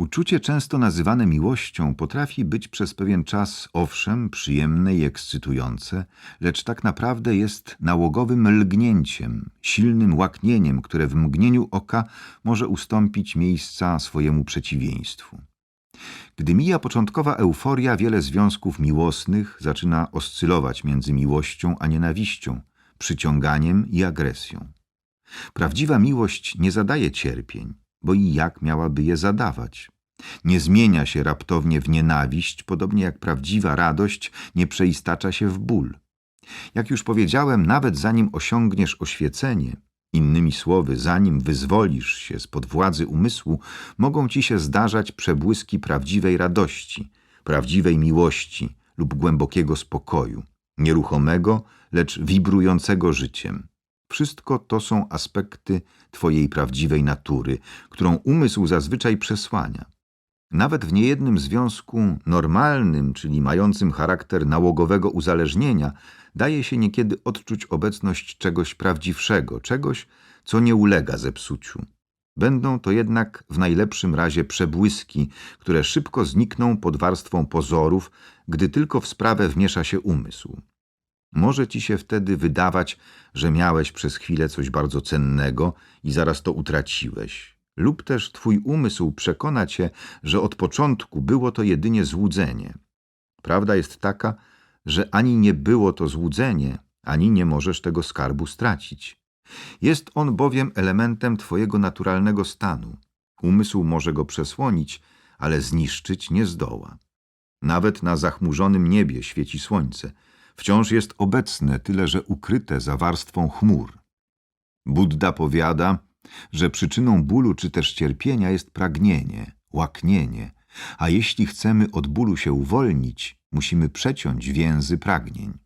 Uczucie często nazywane miłością potrafi być przez pewien czas owszem przyjemne i ekscytujące, lecz tak naprawdę jest nałogowym lgnięciem, silnym łaknieniem, które w mgnieniu oka może ustąpić miejsca swojemu przeciwieństwu. Gdy mija początkowa euforia, wiele związków miłosnych zaczyna oscylować między miłością a nienawiścią, przyciąganiem i agresją. Prawdziwa miłość nie zadaje cierpień, bo i jak miałaby je zadawać? Nie zmienia się raptownie w nienawiść, podobnie jak prawdziwa radość nie przeistacza się w ból. Jak już powiedziałem, nawet zanim osiągniesz oświecenie, innymi słowy, zanim wyzwolisz się spod władzy umysłu, mogą ci się zdarzać przebłyski prawdziwej radości, prawdziwej miłości lub głębokiego spokoju, nieruchomego, lecz wibrującego życiem. Wszystko to są aspekty Twojej prawdziwej natury, którą umysł zazwyczaj przesłania. Nawet w niejednym związku normalnym, czyli mającym charakter nałogowego uzależnienia, daje się niekiedy odczuć obecność czegoś prawdziwszego, czegoś, co nie ulega zepsuciu. Będą to jednak w najlepszym razie przebłyski, które szybko znikną pod warstwą pozorów, gdy tylko w sprawę wmiesza się umysł. Może ci się wtedy wydawać, że miałeś przez chwilę coś bardzo cennego i zaraz to utraciłeś. Lub też twój umysł przekona cię, że od początku było to jedynie złudzenie. Prawda jest taka, że ani nie było to złudzenie, ani nie możesz tego skarbu stracić. Jest on bowiem elementem twojego naturalnego stanu. Umysł może go przesłonić, ale zniszczyć nie zdoła. Nawet na zachmurzonym niebie świeci słońce – wciąż jest obecne, tyle że ukryte za warstwą chmur. Buddha powiada, że przyczyną bólu czy też cierpienia jest pragnienie, łaknienie, a jeśli chcemy od bólu się uwolnić, musimy przeciąć więzy pragnień.